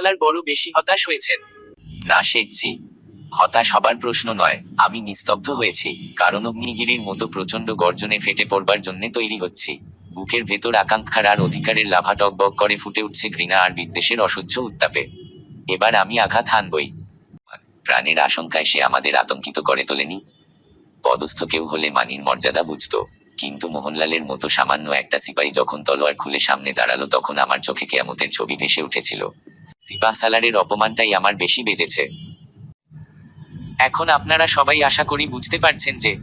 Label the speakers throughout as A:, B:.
A: সালার বড় বেশি হতাশ হয়েছেন।
B: না, শেখজি। হতাশ হবার প্রশ্ন নয়, আমি নিস্তব্ধ হয়েছি, কারণ অগ্নিগিরির মতো প্রচণ্ড গর্জনে ফেটে পড়বার জন্য তৈরি হচ্ছি। বুকের ভেতর আকাঙ্ক্ষার আর অধিকারের লাভা টকবক করে ফুটে উঠছে ঘৃণা আর বিদ্বেষের অসহ্য উত্তাপে। এবার আমি আঘাত হানবই। প্রাণের আশঙ্কায় সে আমাদের আতঙ্কিত করে তোলেনি। পদস্থ কেউ হলে মানির মর্যাদা বুঝতো, কিন্তু মোহনলালের মতো সামান্য একটা সিপাহী যখন তলোয়ার খুলে সামনে দাঁড়াল, তখন আমার চোখে কেয়ামতের ছবি ভেসে উঠেছিল। সিপাহ সালারের অপমানটাই আমার বেশি বেজেছে এখন আপনারা সবাই আশা করি বুঝতে পারছেন যে,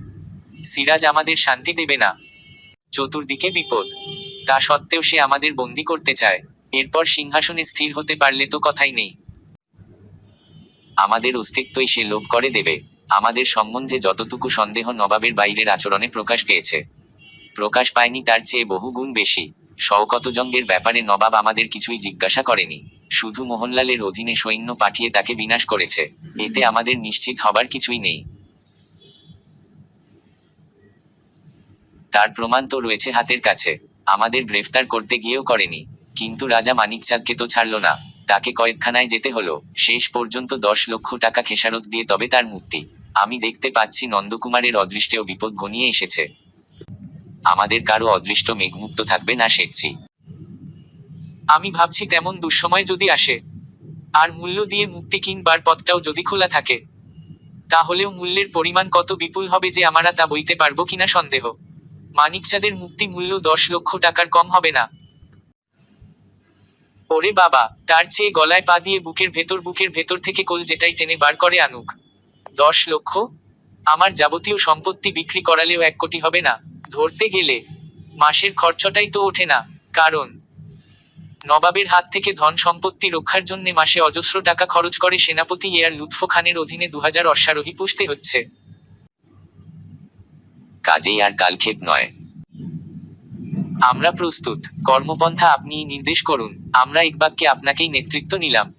B: সিরাজ আমাদের শান্তি দেবে না। চতুর্দিকে বিপদ। তা সত্ত্বেও সে আমাদের বন্দি করতে চায়। এরপর সিংহাসনে স্থির হতে পারলে তো কথাই নেই। আমাদের অস্তিত্বই সে লোভ করে দেবে। আমাদের সম্বন্ধে যতটুকু সন্দেহ নবাবের বাইরের আচরণে প্রকাশ পেয়েছে। প্রকাশ পায়নি তার চেয়ে বহু গুণ বেশি শওকতজঙ্গের ব্যাপারে নবাব আমাদের কিছুই জিজ্ঞাসা করেনি। শুধু মোহনলালের অধীনে সৈন্য পাঠিয়ে তাকে বিনাশ করেছে, এতে আমাদের নিশ্চিত হবার কিছুই নেই। তার প্রমাণ তো রয়েছে হাতের কাছে, আমাদের গ্রেফতার করতে গিয়েও করেনি, কিন্তু রাজা মানিকচাঁদকে তো ছাড়ল না, তাকে কয়েকখানায় যেতে হলো, শেষ পর্যন্ত দশ লক্ষ টাকা খেসারত দিয়ে তবে তার মুক্তি, আমি দেখতে পাচ্ছি নন্দকুমারের অদৃষ্টেও বিপদ ঘনিয়ে এসেছে। আমাদের কারও অদৃষ্ট মেঘমুক্ত থাকবে না শেখছি
A: আমি ভাবছি তেমন দুঃসময় যদি আসে। আর মূল্য দিয়ে মুক্তি কিনবার পথটাও যদি খোলা থাকে। তাহলেও মূল্যের পরিমাণ কত বিপুল হবে যে আমরা তা বইতে পারব কিনা সন্দেহ। মানিকচাঁদের মুক্তি মূল্য দশ লক্ষ টাকার কম হবে না। ওরে বাবা, তার চেয়ে গলায় পা দিয়ে বুকের ভেতর বুকের ভেতর থেকে কোল যেটাই টেনে বার করে আনুক। দশ লক্ষ? আমার যাবতীয় সম্পত্তি বিক্রি করালেও এক কোটি হবে না। ধরতে গেলে, মাসের খরচটাই তো ওঠে না। কারণ নবাবের হাত থেকে ধন সম্পত্তি রক্ষার জন্য মাসে অজস্র টাকা খরচ করে সেনাপতি এয়ার লুৎফ খানের অধীনে দু হাজার অশ্বারোহী পুষতে হচ্ছে।
B: কাজেই আর কালক্ষেপ নয়।
A: আমরা প্রস্তুত। কর্মপন্থা আপনি নির্দেশ করুন। আমরা ইকবাককে আপনাকেই নেতৃত্ব নিলাম।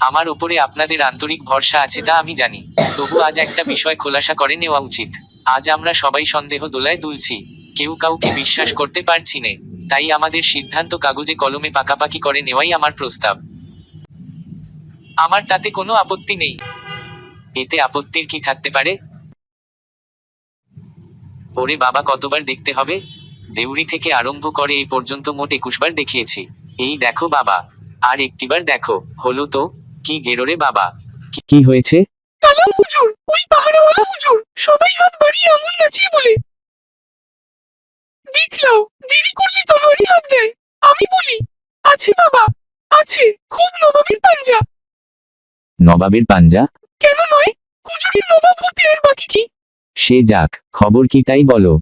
A: আমার ওপরে আপনাদের আন্তরিক ভরসা আছে তা আমি জানি। তবু আজ একটা বিষয় খোলাসা করে নেওয়া উচিত। আজ আমরা সবাই সন্দেহ দোলায় দুলছি। কেউ কাউকে বিশ্বাস করতে পারছি নে। তাই আমাদের সিদ্ধান্ত কাগজে কলমে পাকাপাকি করে নেওয়াই আমার প্রস্তাব। আমার তাতে কোনো আপত্তি নেই। এতে আপত্তির কি থাকতে পারে? ওরে বাবা, কতবার দেখতে হবে? দেউরি থেকে আরম্ভ করে এই পর্যন্ত মোট একুশবার দেখিয়েছি। এই দেখো বাবা, আর একটিবার দেখো, হলো তো, কি গেরোরে বাবা। কি হয়েছে?
C: সবাই হাত বাড়িয়ে আঙুল নাচিয়ে বলে দেখলাও দেরি করলে তলোয়ারি হাত দেয়। আমি বলি আছে বাবা আছে খুব নবাবের পাঞ্জা।
B: নবাবের পাঞ্জা?
C: কেন নয়? হুজুরের নবাব হতে আর বাকি কি?
B: সে যাক খবর কি তাই বলো।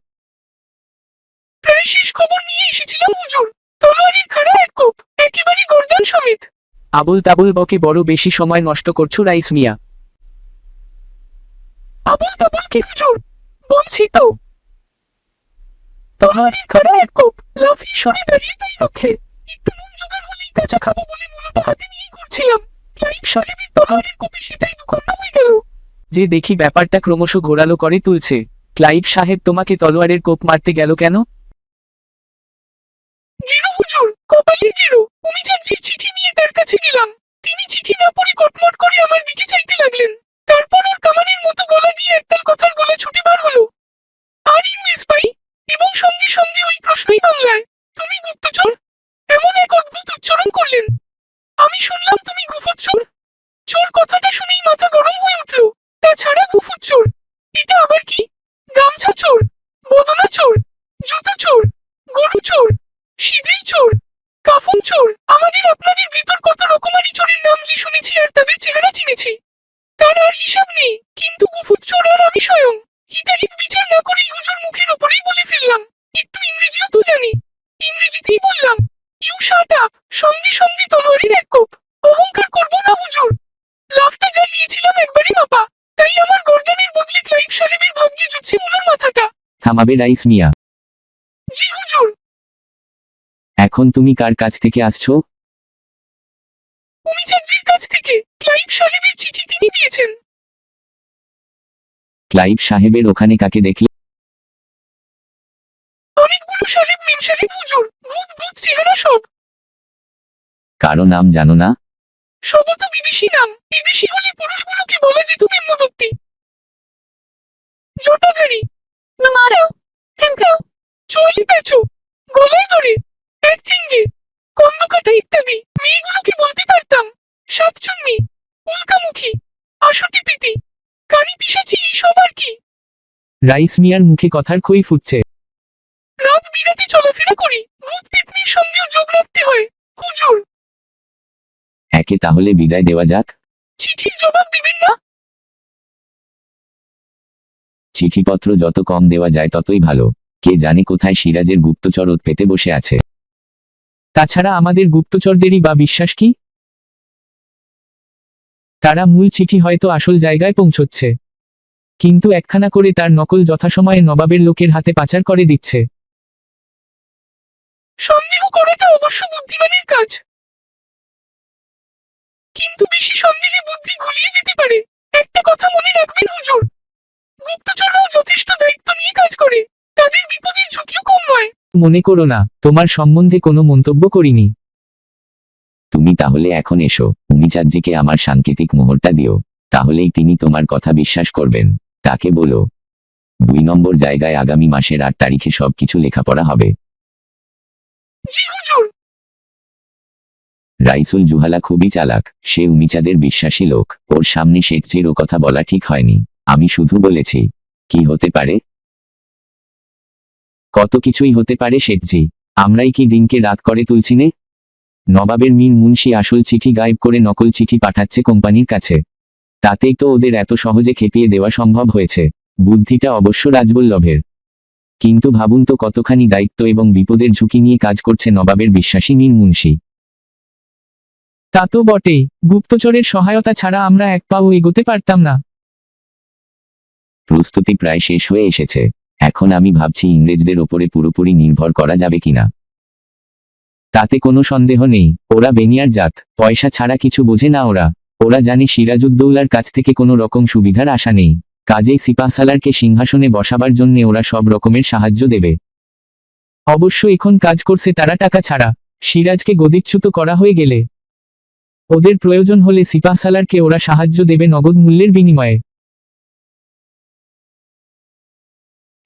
C: প্রায় শেষ খবর নিয়ে এসেছিলাম হুজুর। তলোয়ারির খাড়া এক কোপ একেবারে গর্দান সমেত।
A: আবুল তাবুল বকে বড় বেশি সময় নষ্ট করছ রাইস মিয়া।
C: আবুল তাবুল কে হুজুর? বলছি তো। এক কোপ দাঁড়িয়ে তাই রক্ষে একটু নুন জোগাড় হলেই কাঁচা খাব বলে মূলত হাতে নিয়েই করছিলাম। ক্লাইভ সাহেবের কোপে সেটাই হয়ে গেল।
A: যে দেখি ব্যাপারটা ক্রমশ ঘোরালো করে তুলছে। ক্লাইভ সাহেব, তোমাকে তলোয়ারের কোপ মারতে গেল কেন?
C: গেরু হুজুর, কপালের গেরু। উমিচাঁদজির চিঠি নিয়ে তার কাছে গেলাম, তিনি চিঠি না পড়ে কটমট করে আমার দিকে চাইতে লাগলেন। তারপর ওর কামানের মতো গলা দিয়ে একতাল কথার গলা ছুটে বার হলো আর ইউ স্পাই এবং সঙ্গে সঙ্গে ওই প্রশ্নই বাংলায় তুমি গুপ্তচর এমন এক অদ্ভুত উচ্চারণ করলেন আমি শুনলাম তুমি গুফত চোর চোর কথাটা শুনেই মাথা গরম হয়ে উঠল তাছাড়া চোর। এটা আবার কি? গামছা চোর, বদনা চোর, জুতো চোর, গরু চোর শিবিল চোর, কাফন চোর। আমাদের আপনাদের ভেতর কত রকমারি চোরের নাম যে শুনেছি আর তাদের চেহারা চিনেছি। তার আর হিসাব নেই, কিন্তু গুফুত চোর আর আমি স্বয়ং। হিতাহিত বিচার না করেই হুজুর মুখের ওপরেই বলে ফেললাম। একটু ইংরেজিও তো জানি। ইংরেজিতেই বললাম, ইউ শাট আপ, সঙ্গে সঙ্গে তলোয়ারের এক কোপ। অহংকার করব না হুজুর। লাফটা জ্বালিয়েছিলাম একবারই মাপা। তাই আমার গর্দানের বদলে ক্লাইভ সাহেবের ভাগ্যে জুটছে মুলোর মাথাটা।
B: থামাবে রাইস মিয়া।
C: জি হুজুর।
B: এখন তুমি কার কাছ থেকে আসছো?
C: কাছ থেকে ক্লাইভ সাহেবের চিঠি তিনি দিয়েছেন।
B: ক্লাইভ সাহেবের ওখানে কাকে দেখলে?
C: অনেকগুলো সাহেব মেম সাহেব হুজুর। ভূত ভূত চেহারা সব।
B: কারও নাম জানো না?
C: সব তো বিদেশি নাম বিদেশি হলে পুরুষগুলোকে বলা যেত ব্রহ্মদত্তি জটাধারী নামারাও ঠেঙ্কাও চুয়ালি পেঁচো গলায় ধরে এক ঠেঙ্গে কন্দকাটা ইত্যাদি মেয়েগুলোকে বলতে পারতাম সাতচুন্নি উল্কামুখী আশুটি পেতি কানি পিসাচি সব আর কি?
A: রাইস মিয়ার মুখে কথার খই ফুটছে।
C: রাত বিরাতে চলাফেরা করি ভূত পেতনির সঙ্গেও যোগ রাখতে হয় হুজুর।
B: একে তাহলে বিদায় দেওয়া যাক।
C: চিঠির জবাব দেবেন না?
B: চিঠিপত্র যত কম দেওয়া যায় ততই ভালো। কে জানে কোথায় সিরাজের গুপ্তচর পেতে বসে আছে।
A: তাছাড়া আমাদের গুপ্তচরদেরই বা বিশ্বাস কি? তারা মূল চিঠি হয়তো আসল জায়গায় পৌঁছচ্ছে। কিন্তু একখানা করে তার নকল যথাসময়ে নবাবের লোকের হাতে পাচার করে দিচ্ছে।
C: সন্দেহ করাটা অবশ্য বুদ্ধিমানের কাজ। কিন্তু বেশি সন্দেহে বুদ্ধি ঘুলিয়ে যেতে পারে। একটা কথা মনে রাখবেন, হুজুর। গুপ্তচররাও যথেষ্ট দায়িত্ব নিয়ে কাজ করে। তাদের বিপদের ঝুঁকিও কম নয়।
A: মনে করো না, তোমার সম্বন্ধে কোনো মন্তব্য করিনি।
B: তুমি তাহলে এখন এসো উমিচাঁদজিকে আমার সাংকেতিক মোহরটা দিও। তাহলেই তিনি তোমার কথা বিশ্বাস করবেন। তাকে বলো, দুই নম্বর জায়গায় আগামী মাসের আট তারিখে সবকিছু লেখাপড়া হবে। রাইসুল জুহালা খুবই চালাক, সে উমিচাঁদের বিশ্বাসী লোক, ওর সামনে শেখজির ও কথা বলা ঠিক হয়নি, আমি শুধু বলেছি, কি হতে পারে?
A: কত কিছুই হতে পারে শেখজি আমরাই কি দিনকে রাত করে তুলছি নে? নবাবের মীর মুন্সি আসল চিঠি গায়েব করে নকল চিঠি পাঠাচ্ছে কোম্পানির কাছে। তাতেই তো ওদের এত সহজে খেপিয়ে দেওয়া সম্ভব হয়েছে, বুদ্ধিটা অবশ্য রাজবল্লভের কিন্তু ভাবুন তো কতখানি দায়িত্ব এবং বিপদের ঝুঁকি নিয়ে কাজ করছে নবাবের বিশ্বাসী মীর মুন্সি। তা তো বটেই, গুপ্তচরের সহায়তা ছাড়া আমরা এক পাও এগোতে পারতাম না।
B: প্রস্তুতি প্রায় শেষ হয়ে এসেছে, এখন আমি ভাবছি ইংরেজদের ওপরে পুরোপুরি নির্ভর করা যাবে কিনা।
A: তাতে কোনো সন্দেহ নেই, ওরা বেনিয়ার জাত, পয়সা ছাড়া কিছু বোঝে না ওরা। ওরা জানে সিরাজউদ্দৌলার কাছ থেকে কোনো রকম সুবিধার আশা নেই, কাজেই সিপাহসালারকে সিংহাসনে বসাবার জন্যে ওরা সব রকমের সাহায্য দেবে। অবশ্য এখন কাজ করছে তারা টাকা ছাড়া, সিরাজকে গদিচ্যুত করা হয়ে গেলে ওদের প্রয়োজন হলে সিপাহসালারকে ওরা সাহায্য দেবে নগদ মূল্যের বিনিময়ে।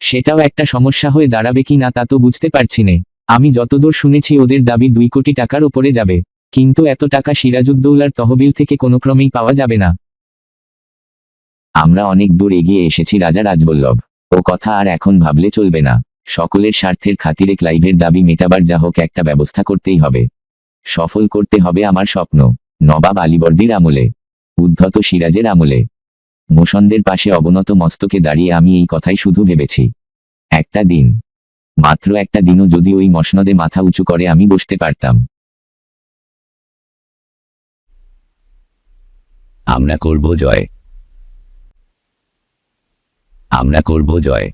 A: সেটাও একটা সমস্যা হয়ে দাঁড়াবে কি না তা তো বুঝতে পারছি নে। আমি যতদূর শুনেছি ওদের দাবি দুই কোটি টাকার ওপরে যাবে। কিন্তু এত টাকা সিরাজউদ্দৌলার তহবিল থেকে কোনো ক্রমেই পাওয়া যাবে না।
B: আমরা অনেক দূর এগিয়ে এসেছি রাজা রাজবল্লভ। ও কথা আর এখন ভাবলে চলবে না। সকলের স্বার্থের খাতিরে ক্লাইভের দাবি মেটাবার যা হোক একটা ব্যবস্থা করতেই হবে। সফল করতে হবে আমার স্বপ্ন। নবাব আলীবর্দীর আমলে, উদ্ধত সিরাজের আমলে। মোশনদের পাশে অবনত মস্তকে দাঁড়িয়ে আমি এই কথাই শুধু ভেবেছি। একটা দিন, মাত্র একটা দিনও যদি ওই মসনদে মাথা উঁচু করে আমি বসতে পারতাম। আমরা করব জয়। আমরা করব জয়।